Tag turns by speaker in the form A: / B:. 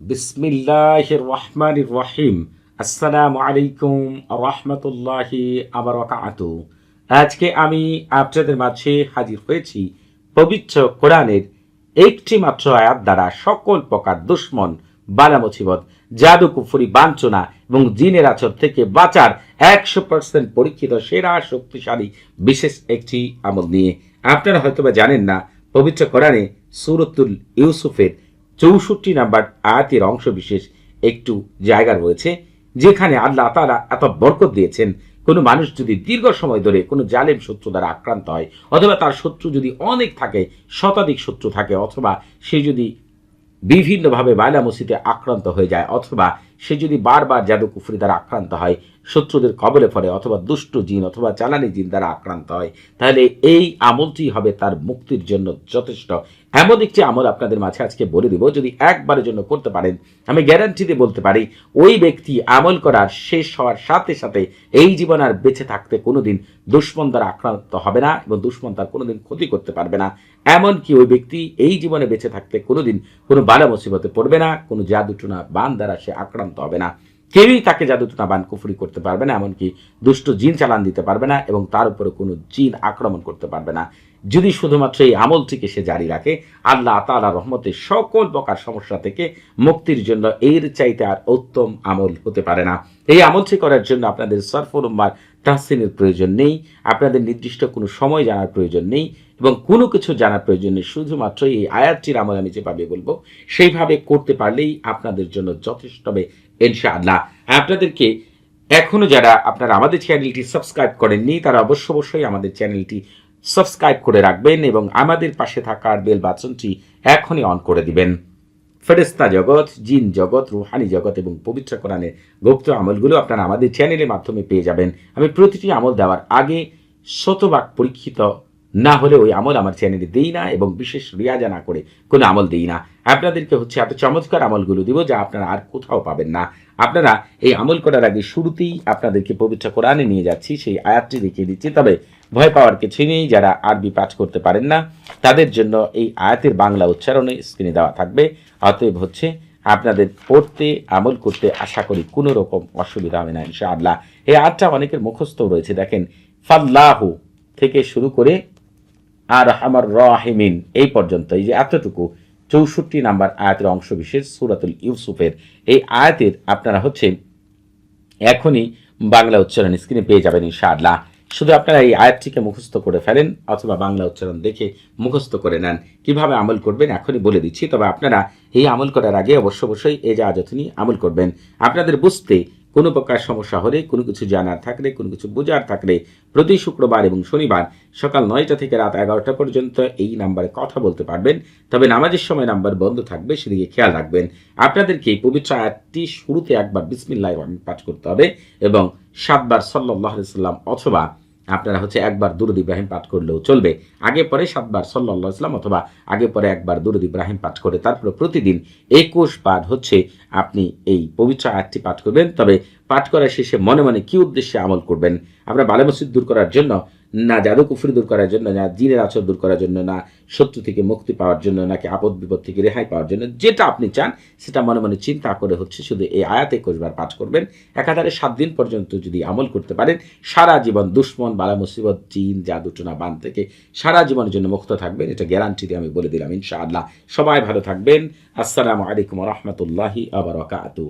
A: বিসমিল্লাহ রহমান রহিম আসসালামু আলাইকুম রহমতুল্লাহি আবরকাত। আজকে আমি আপনাদের মাঝে হাজির হয়েছি পবিত্র কোরআনের একটি মাত্র আয়াত দ্বারা সকল প্রকার দুশ্মন বালা মুসিবত জাদু, কুফুরি, বাঞ্ছনা এবং জিনের আচর থেকে বাঁচার একশো পার্সেন্ট পরীক্ষিত, সেরা, শক্তিশালী, বিশেষ একটি আমল নিয়ে। আপনারা হয়তোবা জানেন না, পবিত্র কোরআনে সুরতুল ইউসুফের চৌষট্টি নাম্বার আয়াতের অংশ বিশেষ একটু জায়গা রয়েছে, যেখানে আল্লাহ তারা এত বরকত দিয়েছেন, কোনো মানুষ যদি দীর্ঘ সময় ধরে কোনো জালেম শত্রু দ্বারা আক্রান্ত হয়, অথবা তার শত্রু যদি অনেক থাকে, শতাধিক শত্রু থাকে, অথবা সে যদি বিভিন্নভাবে বায়লা মসজিদে আক্রান্ত হয়ে যায়, অথবা সে যদি বারবার জাদু কুফরি দ্বারা আক্রান্ত হয় শত্রুদের কবলে পড়ে অথবা দুষ্ট জিন অথবা চালানি জিন দ্বারা আক্রান্ত হয়, তাহলে এই আমলটি হবে তার মুক্তির জন্য যথেষ্ট। এমন একটি আমল আপনাদের মাঝে আজকে বলে দিব, যদি একবারের জন্য করতে পারেন, আমি গ্যারান্টিতে বলতে পারি, ওই ব্যক্তি আমল করার, শেষ হওয়ার সাথে সাথে এই জীবন আর বেঁচে থাকতে কোনোদিন দুশ্মন দ্বারা আক্রান্ত হবে না এবং দুশ্মন তার কোনোদিন ক্ষতি করতে পারবে না। এমনকি ওই ব্যক্তি এই জীবনে বেঁচে থাকতে কোনোদিন কোনো বালা মুসিবতে পড়বে না, কোনো জাদুটুনা বান দ্বারা সে আক্রান্ত হবে না। কেউই তাকে জাদুটুনা বান কুফুরি করতে পারবে না, এমনকি দুষ্ট জিন চালান দিতে পারবে না এবং তার উপরে কোনো জিন আক্রমণ করতে পারবে না। যদি শুধুমাত্র এই আমলটিকে সে জারি রাখে, আল্লাহ তালা রহমতে সকল প্রকার সমস্যা থেকে মুক্তির জন্য এর চাইতে আর উত্তম আমল হতে পারে না। এই আমলটি করার জন্য আপনাদের সরফর উম্মার তাহসিনের প্রয়োজন নেই, আপনাদের নির্দিষ্ট কোনো সময় জানার প্রয়োজন নেই এবং কোনো কিছু জানার প্রয়োজন নেই, শুধুমাত্র এই আয়াতটির আমল আমি যেভাবে বলব, সেইভাবে করতে পারলেই আপনাদের জন্য যথেষ্ট হবে, ইনশাআল্লাহ। আপনাদেরকে এখনও যারা আপনারা আমাদের চ্যানেলটি সাবস্ক্রাইব করেননি, তারা অবশ্য অবশ্যই আমাদের চ্যানেলটি সাবস্ক্রাইব করে রাখবেন এবং আমাদের পাশে থাকার বেল বাচনটি এখনই অন করে দিবেন। ফেরেস্তা জগৎ, জিন জগৎ, রুহানি জগৎ এবং পবিত্র কোরআনের গুপ্ত আমলগুলো আপনারা আমাদের চ্যানেলের মাধ্যমে পেয়ে যাবেন। আমি প্রতিটি আমল দেওয়ার আগে শতভাগ পরীক্ষিত না হলে ওই আমল আমার চ্যানেলে দিই না এবং বিশেষ রিয়াজা না করে কোনো আমল দিই না। আপনাদেরকে হচ্ছে এত চমৎকার আমলগুলো দিব যা আপনারা আর কোথাও পাবেন না। আপনারা এই আমল করার আগে শুরুতেই আপনাদেরকে পবিত্র কোরআনে নিয়ে যাচ্ছি, সেই আয়াতটি দেখিয়ে দিচ্ছি। তবে ভয় পাওয়ার কিছু নেই, যারা আরবি পাঠ করতে পারেন না, তাদের জন্য এই আয়াতের বাংলা উচ্চারণে স্ক্রিনে দেওয়া থাকবে। অতএব হচ্ছে, আপনাদের পড়তে, আমল করতে আশা করি কোনো রকম অসুবিধা হবে না, ইনশাআল্লাহ। এই আয়াতটা অনেকের মুখস্থ রয়েছে, দেখেন, ফাল্লাহু থেকে শুরু করে আর আমার রাহিমিন, এই পর্যন্ত, এই যে এতটুকু, চৌষট্টি নাম্বার আয়াতের অংশ বিশেষ সুরাতুল ইউসুফের, এই আয়াতের আপনারা হচ্ছে এখনই বাংলা উচ্চারণ স্ক্রিনে পেয়ে যাবেন, ইনশাআল্লাহ। শুধু আপনারা এই আয়াতটিকে মুখস্থ করে ফেলেন, অথবা বাংলা উচ্চারণ দেখে মুখস্থ করে নেন। কীভাবে আমল করবেন এখনই বলে দিচ্ছি, তবে আপনারা এই আমল করার আগে অবশ্য অবশ্যই এই যা যথনি আমল করবেন। আপনাদের বুঝতে কোনো প্রকার সমস্যা হলে, কোনো কিছু জানার থাকলে, কোনো কিছু বোঝার থাকলে প্রতি শুক্রবার এবং শনিবার সকাল নয়টা থেকে রাত এগারোটা পর্যন্ত এই নাম্বারে কথা বলতে পারবেন। তবে নামাজের সময় নাম্বার বন্ধ থাকবে, সেদিকে খেয়াল রাখবেন। আপনাদেরকে এই পবিত্র আয়াতটি শুরুতে একবার বিসমিল্লাহ পাঠ করতে হবে এবং সাতবার সাল্লাহ সাল্লাম অথবা আপনারা হচ্ছে একবার দুরুদ ইব্রাহিম পাঠ করলেও চলবে। আগে পরে সাতবার সাল্লা ইসলাম অথবা আগে পরে একবার দুরুদ ইব্রাহিম পাঠ করে তারপরে প্রতিদিন একুশ বার হচ্ছে আপনি এই পবিত্র আয়াতটি পাঠ করবেন। তবে পাঠ করার শেষে মনে মনে কি উদ্দেশ্যে আমল করবেন? আমরা বালে মসজিদ দূর করার জন্য না জাদু কুফরি দূর করার জন্য, না জিনের আচর দূর করার জন্য, না শত্রু থেকে মুক্তি পাওয়ার জন্য, নাকি আপদ বিপদ থেকে রেহাই পাওয়ার জন্য, যেটা আপনি চান, সেটা মনে মনে চিন্তা করে হচ্ছে শুধু এই আয়াত একুশবার পাঠ করবেন। একাধারে সাত দিন পর্যন্ত যদি আমল করতে পারেন, সারা জীবন দুশ্মন, বালা মুসিবত, জিন জাদুটনা বান থেকে সারা জীবনের জন্য মুক্ত থাকবেন। এটা গ্যারান্টি দিয়ে আমি বলে দিলাম ইনশাআল্লাহ। সবাই ভালো থাকবেন। আসসালামু আলাইকুম রহমতুল্লাহি আবরকাতু